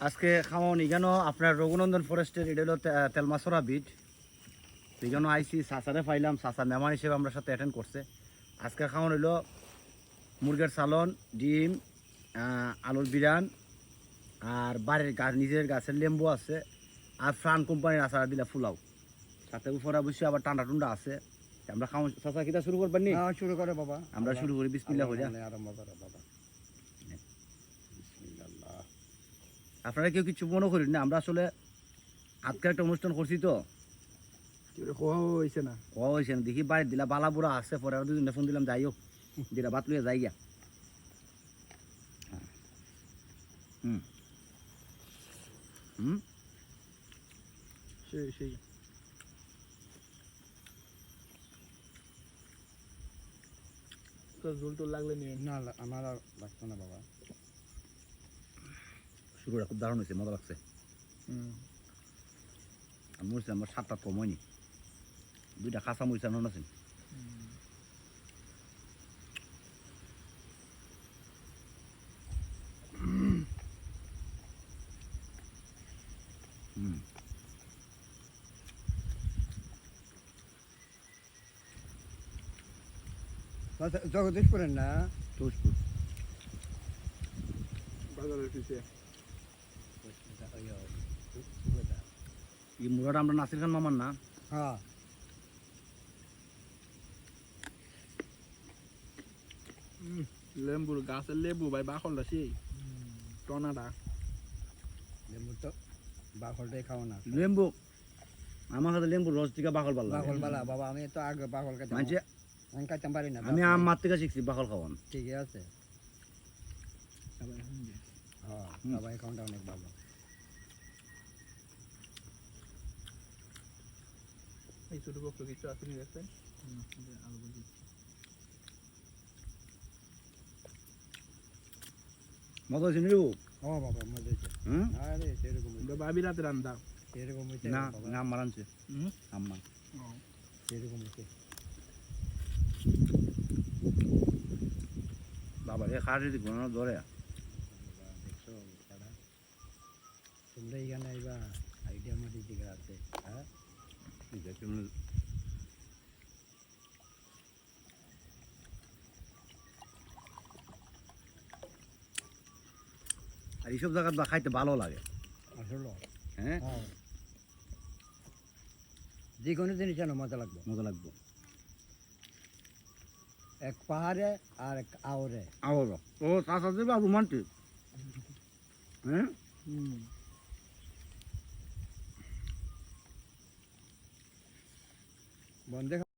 আজকে খাওয়ান এখানে আপনার রঘুনন্দন ফরেস্টের এটা হলো তে- তেলমাছরা বিট এখানে আইসি সাসারে পাইলাম সাসা মেহমান হিসেবে আমরা সাথে অ্যাটেন্ড করছে। আজকে খাওয়ান হইল মুরগের সালন ডিম আলুর বিরান আর বাড়ির গাছ নিজের গাছের লেম্বু আছে আর ফ্রান কোম্পানির আচার দিলা ফুলাও সাথে উপরে অবশ্যই আবার ঠান্ডা টুন্ডা আছে। আমরা খাওয়া চাষা কিটা শুরু করবেন নি? শুরু করে বাবা। আমরা শুরু করি করি আল্লাহ আরম্ভ করে বাবা। আপনারা কেউ কিছু মনে করেন না আমরা আসলে আজকে একটা অনুষ্ঠান করছি তো। কোয়া হইছে না? ও হয়েছে না দেখি বাড়ি দিলা বালা বুড়া আছে পরে আর দুজনে ফোন দিলাম যাই হোক দিলা বাত লইয়া যাই গিয়া। হুম। হুম? সেই সেই। তো টোল লাগলে নিয়ে না আমার আর লাগতো না বাবা। শুরুটা খুব দারুণ হয়েছে মজা লাগছে আর মরিচ আমার সাতটা কম হয়নি দুইটা কাঁচা মরিচ আনানো আছে হুম জগদীশপুরের না তুষপুর বাজারের পিছিয়ে এই মুরাটা আমরা নাসির খান মামার না? হ্যাঁ। লেম্বুর গাছের লেবু ভাই সেই। টনাটা। লেবু তো বাকলটাই খাও না। লেম্বু আমার কাছে লেম্বু রস থেকে বাকল পারলাম বাকল বালা বাবা আমি তো আগে বাকল খাইতাম আমি খাইতাম পারি না আমি আমার থেকে শিখছি বাকল খাওয়ান। ঠিকই আছে। হ্যাঁ। সবাই খাওয়াটা অনেক ভালো। এই ছোট বক্ত কিছু আছে নি দেখছেন আলু ভাজি মজা হয়েছে নিরু ও বাবা মজা হয়েছে। হুম? আরে সেরকম হইছে, রাতে রান্দা সেরকম হয়েছে না না আমার হুম? আম্মা। সেরকম হয়েছে। বাবা রে খাড়ি দি ঘন ধরে। তোমরা এখানে আইবা আইডিয়া মাটি দিকে আছে হ্যাঁ আর এইসব জায়গা বা খাইতে ভালো লাগে। হ্যাঁ? হ্যাঁ। যে কোনো জিনিস যেন মজা লাগবে। মজা লাগবে। এক পাহাড়ে আর এক আওরে। আবার ও চাষা দেবে আর রোমান্টিক। হ্যাঁ? হুম। Bandeja